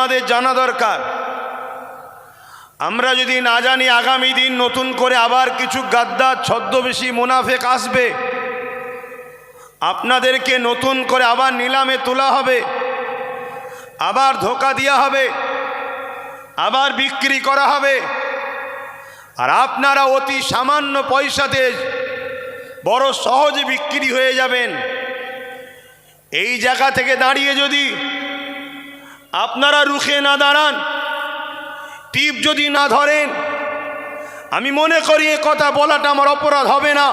আমাদের জানা দরকার। আমরা যদি না জানি আগামী দিন নতুন করে আবার কিছু গাদ্দার ছদ্মবেশী মুনাফেক আসবে, আপনাদেরকে নতুন করে আবার নিলামে তোলা হবে, আবার ধোকা দেওয়া হবে, আবার বিক্রি করা হবে, আর আপনারা অতি সামান্য পয়সাতে বড় সহজে বিক্রি হয়ে যাবেন। এই জায়গা থেকে দাঁড়িয়ে যদি আপনারা রুখে না দাঁড়ান। টিপ যদি না ধরেন, আমি মনে করি এ কথা বলাটা আমার অপরাধ হবে না।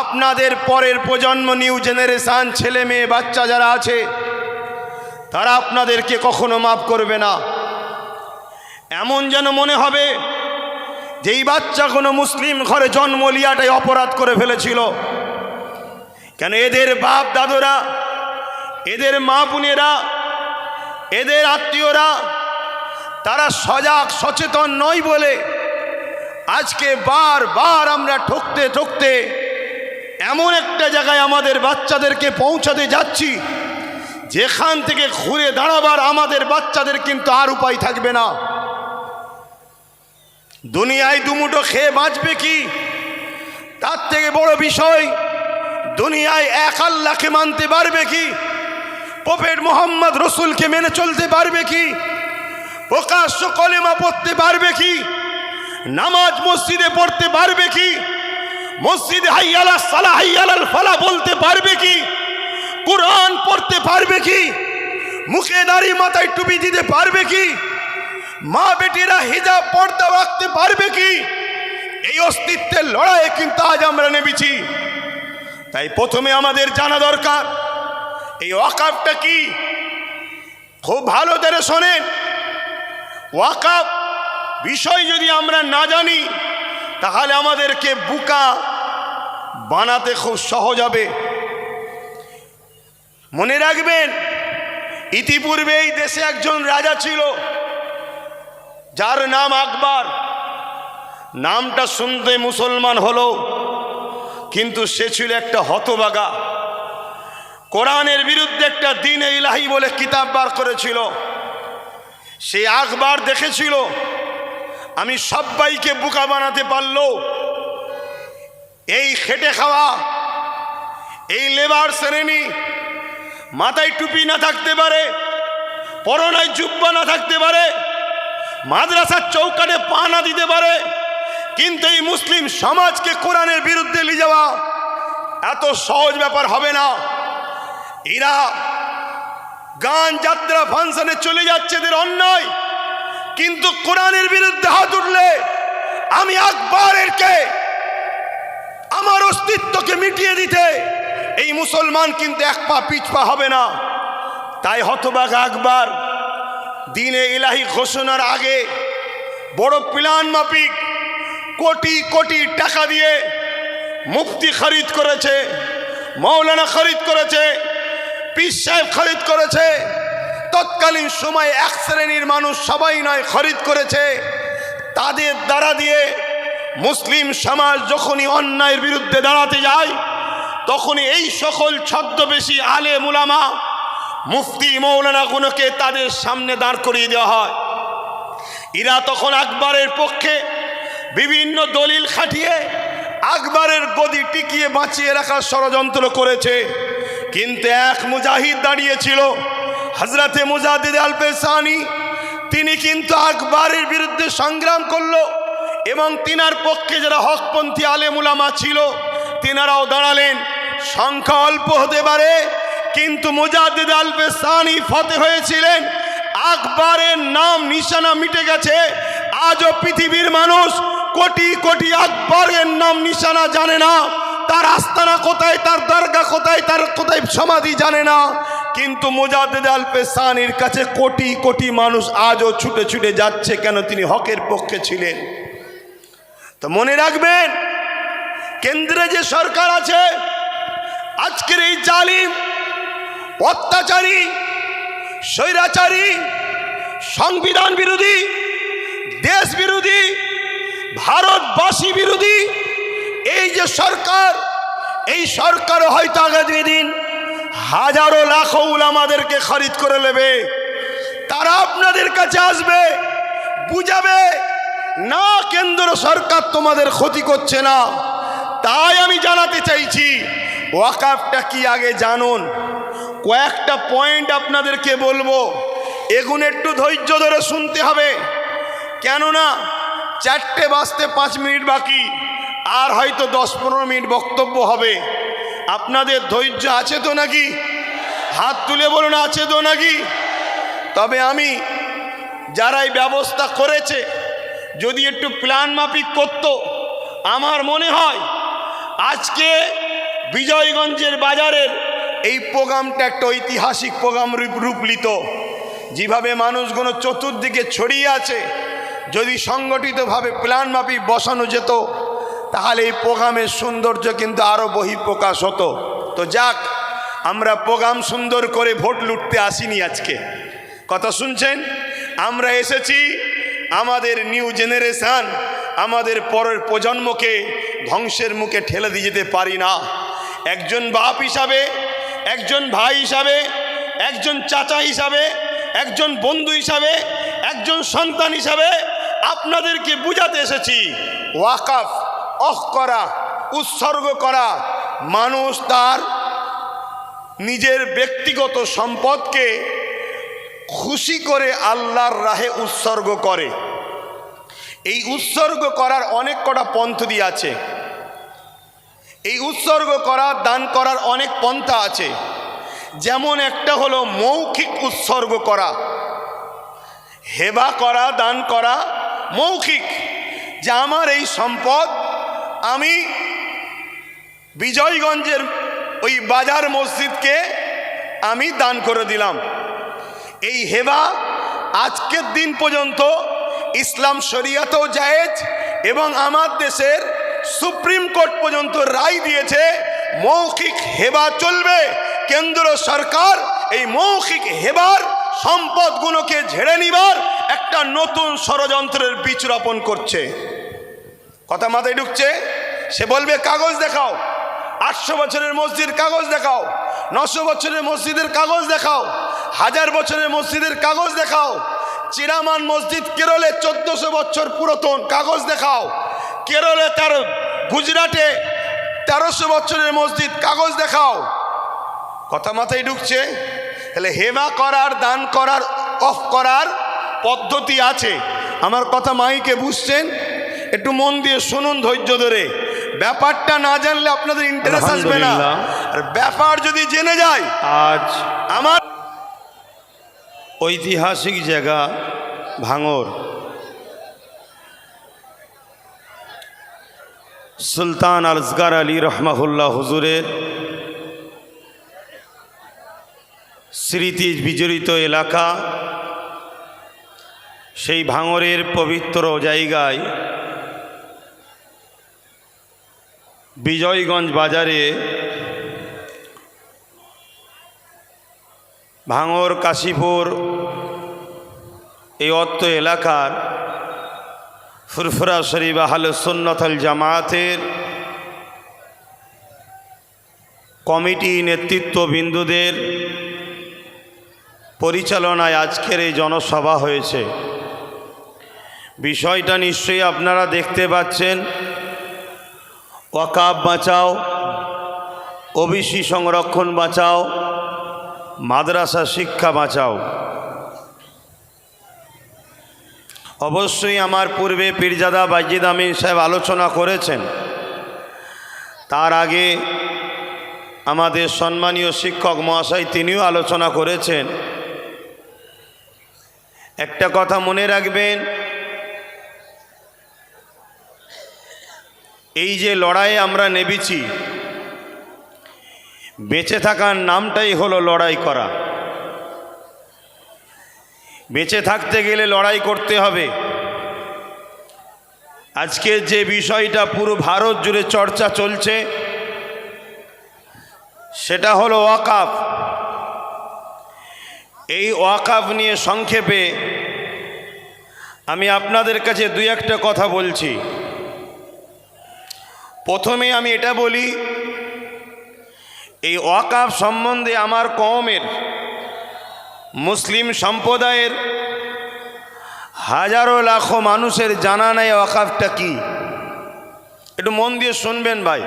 আপনাদের পরের প্রজন্ম নিউ জেনারেশান, ছেলে মেয়ে, বাচ্চা যারা আছে, তারা আপনাদেরকে কখনো মাফ করবে না। এমন যেন মনে হবে যে এই বাচ্চা কোনো মুসলিম ঘরে জন্ম লিয়াটাই অপরাধ করে ফেলেছিল। কেন এদের বাপ দাদুরা এদের মা বোনেরা এদের আত্মীয়রা, তারা সজাগ, সচেতন নয় বলে আজকে বার বার আমরা ঠকতে ঠকতে এমন একটা জায়গায় আমাদের বাচ্চাদেরকে পৌঁছাতে যাচ্ছি, যেখান থেকে ঘুরে দাঁড়াবার আমাদের বাচ্চাদের কিন্তু আর উপায় থাকবে না। দুনিয়ায় দুমুটো খেয়ে বাঁচবে কি? তার থেকে বড় বিষয়, দুনিয়ায় এক আল্লাহকে মানতে পারবে কি? প্রফেট মোহাম্মদ রসুলকে মেনে চলতে পারবে কি? প্রকাশ্য কলেমা পড়তে পারবে কি? নামাজ মসজিদে পড়তে পারবে কি? মসজিদে হাইয়ালা সালা হাইয়ালাল ফালা বলতে পারবে কি? কোরআন পড়তে পারবে কি? মুখে দাঁড়িয়ে মাথায় টুপি দিতে পারবে কি? মা বেটিরা হিজাব পর্দা রাখতে পারবে কি? এই অস্তিত্বের লড়াইয়ে কিন্তু আজ আমরা নেমেছি। তাই প্রথমে আমাদের জানা দরকার এই ওয়াকাফটা কি? খুব ভালো করে শোনেন। ওয়াকাফ বিষয় যদি আমরা না জানি, তাহলে আমাদেরকে বুকা বানাতে খুব সহজ হবে। মনে রাখবেন ইতিপূর্বে এই দেশে একজন রাজা ছিল, যার নাম আকবর। নামটা শুনতে মুসলমান হলো, কিন্তু সে ছিল একটা হতবাগা। কোরআনের বিরুদ্ধে একটা দিন ইলাহি বলে কিতাব বার করেছিল। সে আকবর দেখেছিল। আমি সবাইকে বুকা বানাতে পারল। এই খেটে খাওয়া, এই লেবার শ্রেণি মাথায় টুপি না থাকতে পারে, পরনায় জুব্বা না থাকতে পারে, মাদ্রাসার চৌকাটে পা না দিতে পারে, কিন্তু এই মুসলিম সমাজকে কোরআনের বিরুদ্ধে নিয়ে যাওয়া এত সহজ ব্যাপার হবে না। এরা গান যাত্রা ফাংশনে চলে যাচ্ছে এদের অন্যায়। কিন্তু কোরআনের বিরুদ্ধে হাত উঠলে আমি আকবরেরকে, আমার অস্তিত্বকে মিটিয়ে দিতে এই মুসলমান কিন্তু এক পা পিছপা হবে না। তাই হতবাগ আকবর, দিনে ইলাহি ঘোষণার আগে বড় প্লান মাফিক কোটি কোটি টাকা দিয়ে মুক্তি খরিদ করেছে, মৌলানা খরিদ করেছে পীর সাহেব খরিদ করেছে। তৎকালীন সময় এক শ্রেণির মানুষ সবাই নয়, খরিদ করেছে। তাদের দ্বারা দিয়ে মুসলিম সমাজ যখনই অন্যায়ের বিরুদ্ধে দাঁড়াতে যায়, তখনই এই সকল ছদ্মবেশী আলে মুলামা মুফতি মৌলানাগুলোকে তাদের সামনে দাঁড় করিয়ে দেওয়া হয়। এরা তখন আকবরের পক্ষে বিভিন্ন দলিল খাটিয়ে আকবরের গদি টিকিয়ে বাঁচিয়ে রাখার ষড়যন্ত্র করেছে। কিন্তু এক মুজাহিদ দাঁড়িয়েছিল হজরতে মুজাহিদ আলপেসানি তিনি কিন্তু আকবরের বিরুদ্ধে সংগ্রাম করল এবং তিনার পক্ষে যারা হকপন্থী আলেমুলামা ছিল, তিনারাও দাঁড়ালেন। সংখ্যা অল্প হতে পারে, কিন্তু মুজাদ্দিদ আলবে সানি ফতে হয়েছিলেন। আকবরের নাম, নিশানা মিটে গেছে। আজও পৃথিবীর মানুষ কোটি কোটি আকবরের নাম, নিশানা জানে না। তার আস্তানা কোথায়, তার দরগা কোথায়, তার কোথায় সমাধি জানে না। কিন্তু মুজাদ্দিদ আলপে সানির কাছে কোটি কোটি মানুষ আজও ছুটে ছুটে যাচ্ছে কেন তিনি হকের পক্ষে ছিলেন। তো মনে রাখবেন, কেন্দ্রে যে সরকার আছে, আজকের এই জালিম, অত্যাচারী, স্বৈরাচারী, সংবিধান বিরোধী, দেশ বিরোধী, ভারতবাসী বিরোধী এই যে সরকার, এই সরকার হয়তো আগামী দিন হাজারো লাখো উলামাদেরকে খরিদ করে নেবে। তারা আপনাদের কাছে আসবে, বুঝাবে, না, কেন্দ্র সরকার তোমাদের ক্ষতি করছে না। তাই আমি জানাতে চাইছি, ওয়াকাফটা কি আগে জানুন। কয়েকটা পয়েন্ট আপনাদেরকে বলব, এগুন একটু ধৈর্য ধরে শুনতে হবে। কেননা, চারটে বাজতে পাঁচ মিনিট বাকি। আর হয়তো দশ পনেরো মিনিট বক্তব্য হবে। আপনাদের ধৈর্য আছে তো নাকি? হাত তুলে বলুন, আছে তো নাকি? তবে আমি যারাই ব্যবস্থা করেছে, যদি একটু প্ল্যান মাফিক করতো, আমার মনে হয় আজকে বিজয়গঞ্জের বাজারের এই প্রোগ্রামটা একটা ঐতিহাসিক প্রোগ্রাম রূপ নিত যেভাবে মানুষগুলো চতুর্দিকে ছড়িয়ে আছে, যদি সংগঠিতভাবে প্ল্যান মাফিক বসানো যেত তাহলে এই প্রোগ্রামের সৌন্দর্য কিন্তু আরও বহিঃপ্রকাশ হতো। তো যাক, আমরা প্রোগ্রাম সুন্দর করে ভোট লুটতে আসিনি আজকে। কথা শুনছেন? আমরা এসেছি আমাদের নিউ জেনারেশান, আমাদের পরের প্রজন্মকে ধ্বংসের মুখে ঠেলে দিয়ে যেতে পারি না। একজন বাপ হিসাবে, একজন ভাই হিসাবে, একজন চাচা হিসাবে, একজন বন্ধু হিসাবে, একজন সন্তান হিসাবে আপনাদেরকে বুঝাতে এসেছি। ওয়াকাফ অফ করা, উৎসর্গ করা, মানুষ তার নিজের ব্যক্তিগত সম্পদকে খুশি করে আল্লাহর রাহে উৎসর্গ করে। এই উৎসর্গ করার অনেক কটা পন্থী আছে। এই উৎসর্গ করা, দান করার অনেক পন্থা আছে। যেমন একটা হলো মৌখিক উৎসর্গ করা। হেবা করা, দান করা মৌখিক, যে আমার এই সম্পদ আমি বিজয়গঞ্জের ওই বাজার মসজিদকে আমি দান করে দিলাম। এই হেবা আজকের দিন পর্যন্ত ইসলাম শরিয়াতেও জায়েজ এবং আমার দেশের সুপ্রিম কোর্ট পর্যন্ত রায় দিয়েছে, মৌখিক হেবা চলবে। কেন্দ্র সরকার এই মৌখিক হেবার সম্পদগুলোকে ঝেড়ে নিবার একটা নতুন ষড়যন্ত্রের বীজ রোপণ করছে। কথা মাথায় ঢুকছে? সে বলবে, কাগজ দেখাও। আটশো বছরের মসজিদ কাগজ দেখাও। নশো বছরের মসজিদের কাগজ দেখাও। হাজার বছরের মসজিদের কাগজ দেখাও। চিরামান মসজিদ কেরলে চোদ্দশো বছর পুরাতন কাগজ দেখাও। কেরলে তার গুজরাটে তেরোশো বছরের মসজিদ কাগজ দেখাও। কথা মাথায় ঢুকছে? তাহলে হেমা করার, দান করার, অফ করার পদ্ধতি আছে। আমার কথা মাইকে বুঝছেন? একটু মন দিয়ে শুনুন ধৈর্য ধরে। ব্যাপারটা না জানলে আপনাদের ইন্টারেস্ট আসবে না। আর ব্যাপার যদি জেনে যায় আজ আমার ঐতিহাসিক জায়গা ভাঙর। সুলতান আলসগার আলী রহমাহুল্লাহ হুজুরের স্মৃতি বিজড়িত এলাকা। সেই ভাঙরের পবিত্র জায়গায় বিজয়গঞ্জ বাজারে ভাঙর কাশীপুর এই অত্ত এলাকার ফুরফুরা শরীফ আহলে সুন্নতল জামায়াতের কমিটি নেতৃত্ব বিন্দুদের পরিচালনায় আজকের এই জনসভা হয়েছে। বিষয়টা নিশ্চয়ই আপনারা দেখতে পাচ্ছেন। ওয়াকাব বাঁচাও, ওবিসি সংরক্ষণ বাঁচাও, মাদ্রাসা শিক্ষা বাঁচাও। অবশ্যই আমার পূর্বে পীরজাদা বাইজিদ আমিন সাহেব আলোচনা করেছেন। তার আগে আমাদের সম্মানীয় শিক্ষক মহাশয় তিনিও আলোচনা করেছেন। একটা কথা মনে রাখবেন এই যে লড়াইয়ে আমরা নেবেছি বেঁচে থাকার নামটাই হলো লড়াই করা। বেঁচে থাকতে গেলে লড়াই করতে হবে। আজকে যে বিষয়টা পুরো ভারত জুড়ে চর্চা চলছে, সেটা হলো ওয়াকাফ। এই ওয়াকাফ নিয়ে সংক্ষেপে আমি আপনাদের কাছে দুই একটা কথা বলছি। প্রথমে আমি এটা বলি, এই ওয়াকাফ সম্বন্ধে আমার কওমের, মুসলিম সম্প্রদায়ের হাজারো লাখো মানুষের জানা নাই ওয়াকাফটা কি। একটু মন দিয়ে শুনবেন ভাই।